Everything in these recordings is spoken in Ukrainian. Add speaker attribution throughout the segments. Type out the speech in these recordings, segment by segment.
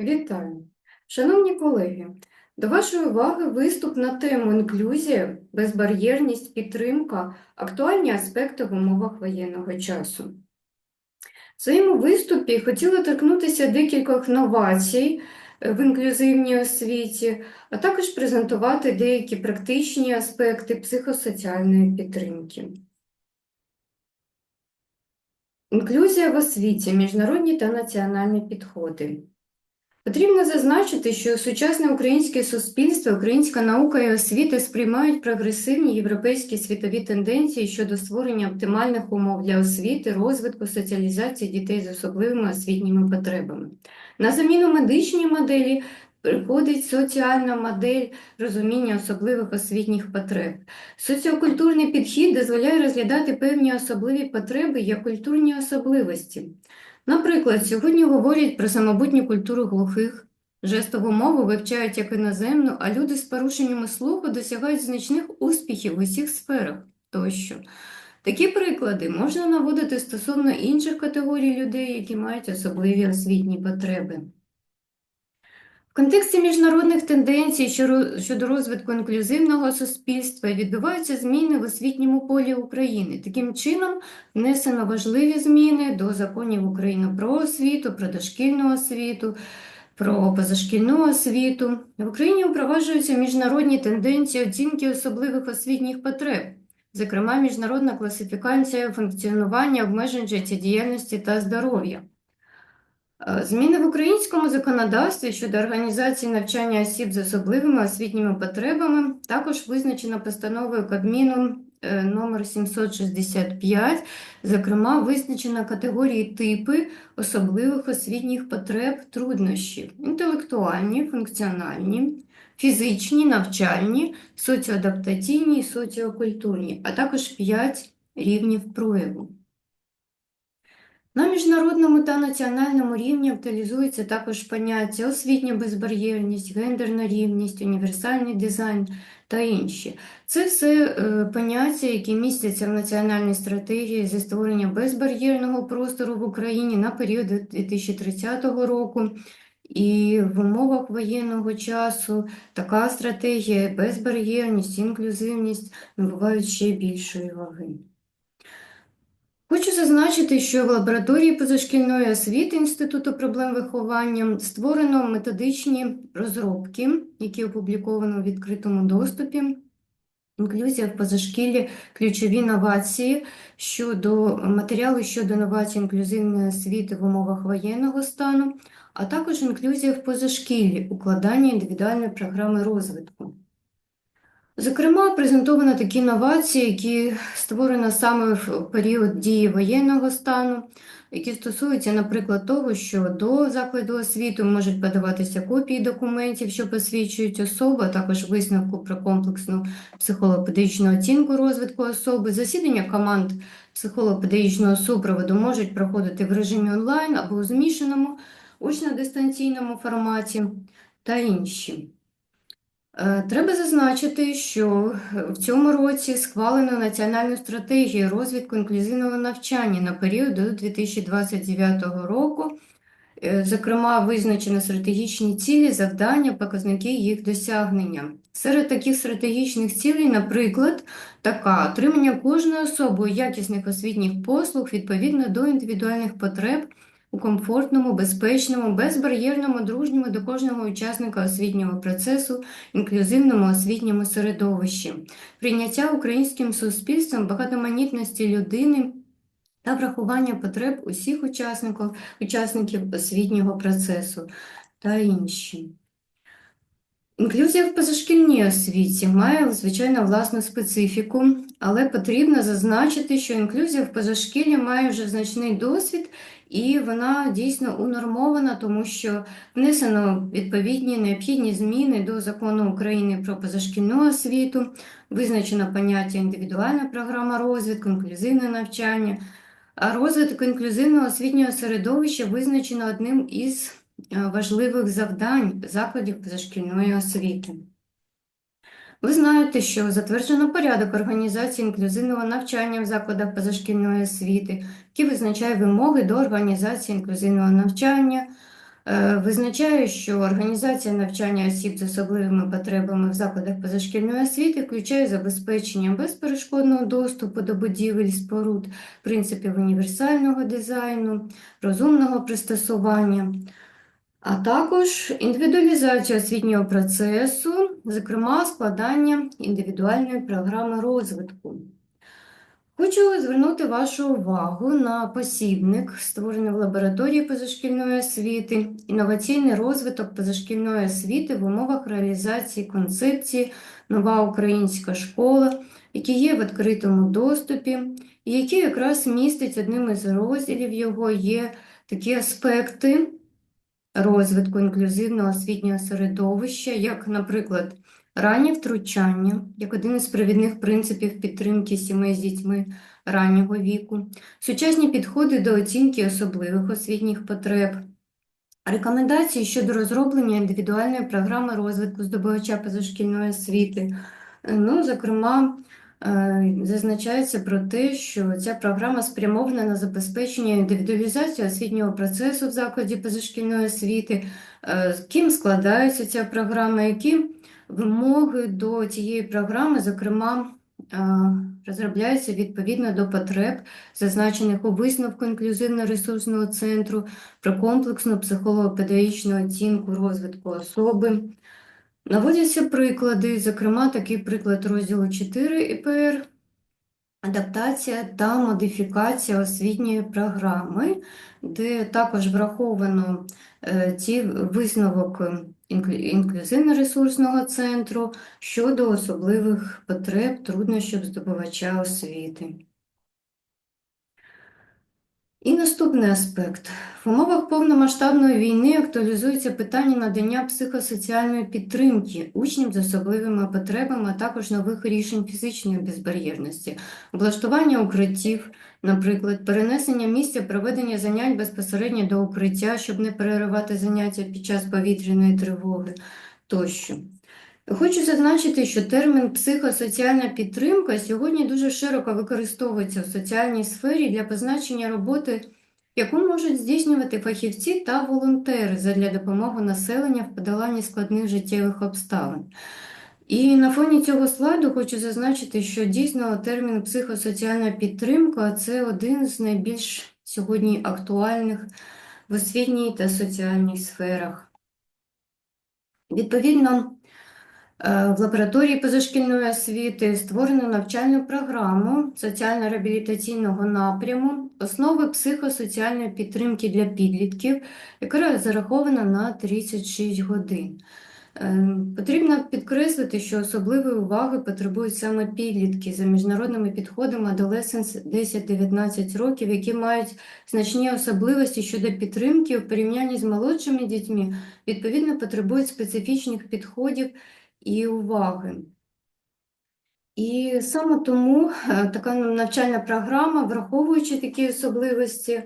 Speaker 1: Вітаю! Шановні колеги, до вашої уваги виступ на тему інклюзія, безбар'єрність, підтримка, актуальні аспекти в умовах воєнного часу. В своєму виступі хотіла торкнутися декількох новацій е, в інклюзивній освіті, а також презентувати деякі практичні аспекти психосоціальної підтримки. Інклюзія в освіті, міжнародні та національні підходи. Потрібно зазначити, що сучасне українське суспільство, українська наука і освіта сприймають прогресивні європейські світові тенденції щодо створення оптимальних умов для освіти, розвитку, соціалізації дітей з особливими освітніми потребами. На заміну медичній моделі приходить соціальна модель розуміння особливих освітніх потреб. Соціокультурний підхід дозволяє розглядати певні особливі потреби як культурні особливості. Наприклад, сьогодні говорять про самобутню культуру глухих, жестову мову вивчають як іноземну, а люди з порушеннями слуху досягають значних успіхів в усіх сферах тощо. Такі приклади можна наводити стосовно інших категорій людей, які мають особливі освітні потреби. Контексті міжнародних тенденцій щодо розвитку інклюзивного суспільства відбуваються зміни в освітньому полі України. Таким чином, внесено важливі зміни до законів України про освіту, про дошкільну освіту, про позашкільну освіту. В Україні впроваджуються міжнародні тенденції оцінки особливих освітніх потреб, зокрема міжнародна класифікація функціонування обмежень життєдіяльності та здоров'я. Е, Зміни в українському законодавстві щодо організації навчання осіб з особливими освітніми потребами також визначено постановою Кабміну е, номер 765, зокрема, визначено категорії типи особливих освітніх потреб труднощів: інтелектуальні, функціональні, фізичні, навчальні, соціоадаптаційні і соціокультурні, а також 5 рівнів прояву. На міжнародному та національному рівні актуалізуються також поняття освітня безбар'єрність, гендерна рівність, універсальний дизайн та інші. Це все е, поняття, які містяться в національній стратегії зі створення безбар'єрного простору в Україні на період 2030 року. І в умовах воєнного часу така стратегія, безбар'єрність, інклюзивність набувають ще більшої ваги. Хочу зазначити, що в лабораторії позашкільної освіти Інституту проблем виховання створено методичні розробки, які опубліковано у відкритому доступі. Інклюзія в позашкіллі, ключові новації щодо матеріали щодо новацій інклюзивної освіти в умовах воєнного стану, а також інклюзія в позашкіллі, укладання індивідуальної програми розвитку. Зокрема, презентовано такі новації, які створено саме в період дії воєнного стану, які стосуються, наприклад, того, що до закладу освіти можуть подаватися копії документів, що посвідчують особу, а також висновку про комплексну психолого-педагогічну оцінку розвитку особи. Засідання команд психолого-педагогічного супроводу можуть проходити в режимі онлайн або у змішаному очно-дистанційному форматі та інші. Е, Треба зазначити, що в цьому році схвалено національну стратегію розвитку інклюзивного навчання на період до 2029 року. Е, Зокрема, визначено стратегічні цілі, завдання, показники їх досягнення. Серед таких стратегічних цілей, наприклад, така отримання кожною особою якісних освітніх послуг відповідно до індивідуальних потреб у комфортному, безпечному, безбар'єрному, дружньому до кожного учасника освітнього процесу, інклюзивному освітньому середовищі, прийняття українським суспільством багатоманітності людини та врахування потреб усіх учасників, учасників освітнього процесу та інші. Інклюзія в позашкільній освіті має, звичайно, власну специфіку, але потрібно зазначити, що інклюзія в позашкіллі має вже значний досвід і вона дійсно унормована, тому що внесено відповідні необхідні зміни до Закону України про позашкільну освіту, визначено поняття індивідуальна програма розвитку, інклюзивне навчання, а розвиток інклюзивного освітнього середовища визначено одним із важливих завдань закладів позашкільної освіти. Ви знаєте, що затверджено порядок організації інклюзивного навчання в закладах позашкільної освіти, який визначає вимоги до організації інклюзивного навчання, Е, Визначаю, що організація навчання осіб з особливими потребами в закладах позашкільної освіти включає забезпечення безперешкодного доступу до будівель, споруд, принципів універсального дизайну, розумного пристосування, а також індивідуалізацію освітнього процесу, зокрема складання індивідуальної програми розвитку. Хочу звернути вашу увагу на посібник, створений в лабораторії позашкільної освіти, інноваційний розвиток позашкільної освіти в умовах реалізації концепції Нова українська школа, який є в відкритому доступі, і який якраз містить одним із розділів його є такі аспекти розвитку інклюзивного освітнього середовища, як, наприклад, раннє втручання, як один із провідних принципів підтримки сімей з дітьми раннього віку, сучасні підходи до оцінки особливих освітніх потреб, рекомендації щодо розроблення індивідуальної програми розвитку здобувача позашкільної освіти. Е, Ну, зокрема, зазначається про те, що ця програма спрямована на забезпечення індивідуалізації освітнього процесу в закладі позашкільної освіти, Е, ким складається ця програма, які вимоги до цієї програми, зокрема, е, розробляються відповідно до потреб, зазначених у висновку інклюзивно-ресурсного центру про комплексну психолого-педагогічну оцінку розвитку особи. Наводяться приклади, зокрема, такий приклад розділу 4 ІПР адаптація та модифікація освітньої програми, де також враховано е, ці висновок інклюзивно-ресурсного центру щодо особливих потреб, труднощів здобувача освіти. І наступний аспект. В умовах повномасштабної війни актуалізується питання надання психосоціальної підтримки учням з особливими потребами, а також нових рішень фізичної безбар'єрності, облаштування укриттів, наприклад, перенесення місця проведення занять безпосередньо до укриття, щоб не переривати заняття під час повітряної тривоги тощо. Хочу зазначити, що термін психосоціальна підтримка сьогодні дуже широко використовується в соціальній сфері для позначення роботи, яку можуть здійснювати фахівці та волонтери задля допомоги населення в подоланні складних життєвих обставин. І на фоні цього слайду хочу зазначити, що дійсно термін психосоціальна підтримка це один з найбільш сьогодні актуальних в освітній та соціальній сферах. Відповідно, В лабораторії позашкільної освіти створено навчальну програму соціально-реабілітаційного напряму «Основи психосоціальної підтримки для підлітків», яка зарахована на 36 годин. Е, Потрібно підкреслити, що особливої уваги потребують саме підлітки за міжнародними підходами Adolescence 10-19 років, які мають значні особливості щодо підтримки в порівнянні з молодшими дітьми, відповідно потребують специфічних підходів і уваги. І саме тому е, така навчальна програма, враховуючи такі особливості,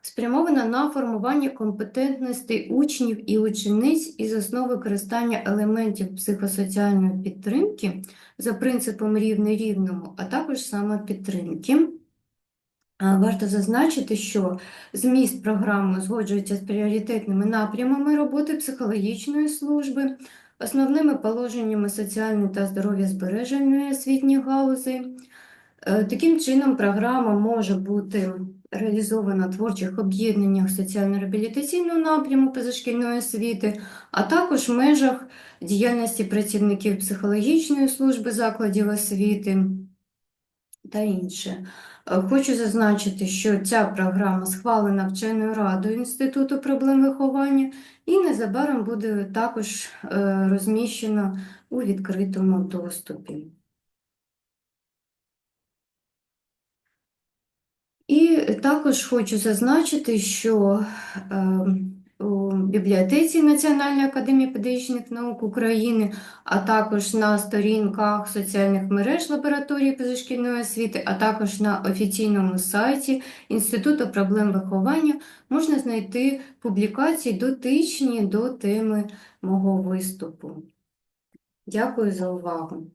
Speaker 1: спрямована на формування компетентностей учнів і учениць із основи використання елементів психосоціальної підтримки за принципом рівне рівному, а також самопідтримки. Варто зазначити, що зміст програми узгоджується з пріоритетними напрямами роботи психологічної служби, основними положеннями соціальної та здоров'я-збереження освітніх галузей. Е, Таким чином, програма може бути реалізована в творчих об'єднаннях соціально-реабілітаційного напряму позашкільної освіти, а також в межах діяльності працівників психологічної служби закладів освіти та інше. Е, Хочу зазначити, що ця програма схвалена вченою радою Інституту проблем виховання і незабаром буде також е, розміщена у відкритому доступі. І також хочу зазначити, що е, у бібліотеці Національної академії педагогічних наук України, а також на сторінках соціальних мереж лабораторії позашкільної освіти, а також на офіційному сайті Інституту проблем виховання можна знайти публікації дотичні до теми мого виступу. Дякую за увагу.